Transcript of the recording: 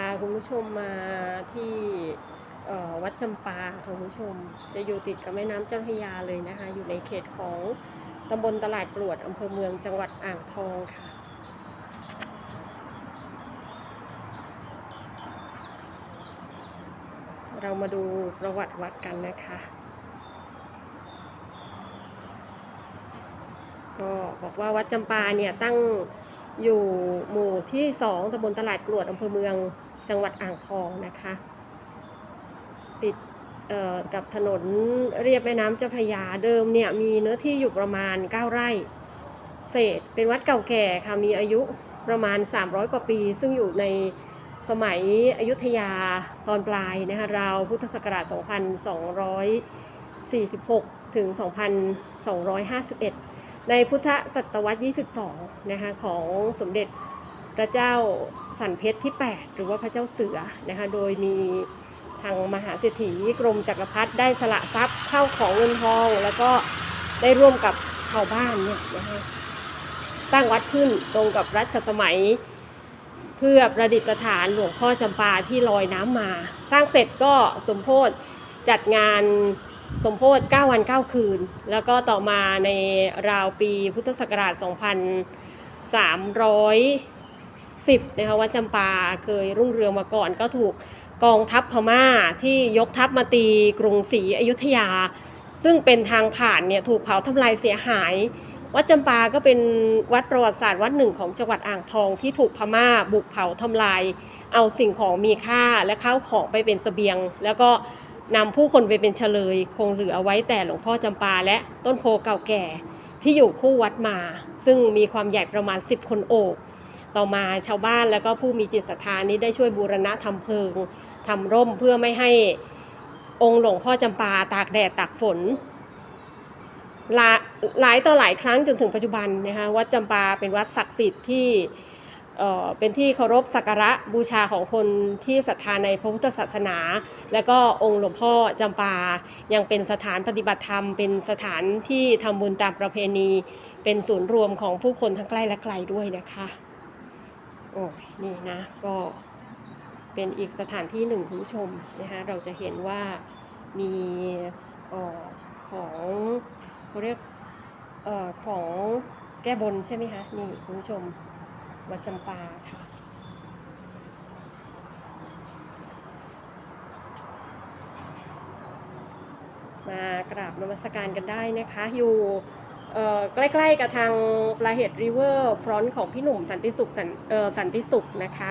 าคุณผู้ชมมาที่วัดจำปาค่ะคุณผู้ชม จะอยู่ติดกับแม่น้ำเจ้าพระยาเลยนะคะ อยู่ในเขตของตำบลตลาดกรวดอำเภอเมืองจังหวัดอ่างทองค่ะเรามาดูประวัติวัดกันนะคะ ก็บอกว่าวัดจำปาเนี่ยตั้งอยู่ ที่สองตำบลตลาดกรวดอำเภอเมืองจังหวัดอ่างทองนะคะ ติดกับถนนเรียบแม่น้ำเจ้าพระยาเดิมเนี่ยมีเนื้อที่อยู่ประมาณ 9 ไร่เศษเป็นวัดเก่าแก่ค่ะมีอายุประมาณ 300 กว่าปี ซึ่งอยู่ในสมัยอยุธยาตอนปลายนะคะราวพุทธศักราช 2246 ถึง 2251 ในพุทธศตวรรษ 22 นะคะของสมเด็จ พระเจ้าสันเพชรที่ 8 หรือว่าพระเจ้าเสือนะคะโดยมีทางมหาเศรษฐีกรมจักรพรรดิได้สละทรัพย์เข้าของเงินทอง แล้วก็ได้ร่วมกับชาวบ้านเนี่ยนะคะสร้างวัดขึ้นตรงกับรัชสมัย เพื่อประดิษฐานหลวงพ่อจำปาที่ลอยน้ำมา สร้างเสร็จก็สมโพธจัดงานสมโพธ9วัน 9 คืน แล้วก็ต่อมาในราวปีพุทธศักราช 2300 10นะคะวัดจำปาเคยรุ่งเรืองมาก่อนก็ถูกกองทัพพม่าที่ยกทัพมาตีกรุงศรีอยุธยา ซึ่งเป็นทางผ่านเนี่ยถูกเผาทำลายเสียหาย วัดจำปาก็เป็นวัดประวัติศาสตร์วัดหนึ่งของจังหวัดอ่างทองที่ถูกพม่าบุกเผาทำลาย เอาสิ่งของมีค่าและข้าวของไปเป็นเสบียง แล้วก็นำผู้คนไปเป็นเฉลย คงเหลือเอาไว้แต่หลวงพ่อจำปาและต้นโพเก่าแก่ที่อยู่คู่วัดมา ซึ่งมีความใหญ่ประมาณ 10 คนโอบ ต่อมาชาวบ้านแล้วก็ผู้มีจิตศรัทธานี้ได้ช่วยบูรณะทำเพิงทำร่มเพื่อไม่ให้องค์หลวงพ่อจำปาตากแดดตากฝนหลาหลายต่อหลายครั้งจนถึงปัจจุบันนะคะวัดจำปาเป็นวัดศักดิ์สิทธิ์ที่เเป็นที่เคารพสักการะบูชาของคนที่ศรัทธาในพระพุทธศาสนา และก็องค์หลวงพ่อจำปายังเป็นสถานปฏิบัติธรรม เป็นสถานที่ทำบุญตามประเพณี เป็นศูนย์รวมของผู้คนทั้งใกล้และไกลด้วยนะคะ โอ้ยนี่นะก็เป็นอีกสถานที่หนึ่งคุณผู้ชมนะคะเราจะเห็นว่ามีออของเขาเรียกออของแก้บนใช่ไหมคะนี่คุณผู้ชมวัดจำปาค่ะมากราบนมัสการกันได้นะคะอยู่ ใกล้ๆกับทางปลาเห็ดริเวอร์ฟรอนต์ของพี่หนุ่มสันติสุขสันเอ่อสันติสุขนะคะ